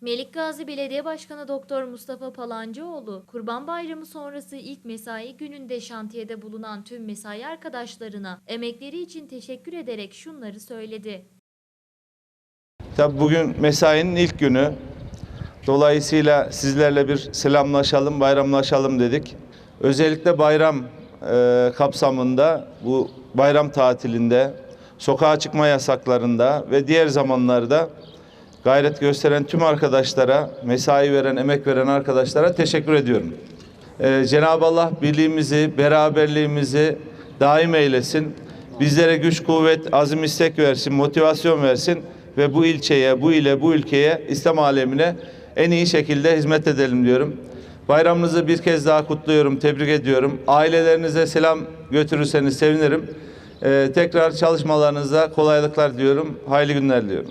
Melikgazi Belediye Başkanı Doktor Mustafa Palancıoğlu, Kurban Bayramı sonrası ilk mesai gününde şantiyede bulunan tüm mesai arkadaşlarına emekleri için teşekkür ederek şunları söyledi. Tabii bugün mesainin ilk günü. Dolayısıyla sizlerle bir selamlaşalım, bayramlaşalım dedik. Özellikle bayram e, kapsamında bu bayram tatilinde, sokağa çıkma yasaklarında ve diğer zamanlarda gayret gösteren tüm arkadaşlara, mesai veren, emek veren arkadaşlara teşekkür ediyorum. Ee, Cenab-ı Allah birliğimizi, beraberliğimizi daim eylesin. Bizlere güç, kuvvet, azim, istek versin, motivasyon versin ve bu ilçeye, bu ile, bu ülkeye, İslam alemine en iyi şekilde hizmet edelim diyorum. Bayramınızı bir kez daha kutluyorum, tebrik ediyorum. Ailelerinize selam götürürseniz sevinirim. Ee, tekrar çalışmalarınızda kolaylıklar diyorum. Hayırlı günler diliyorum.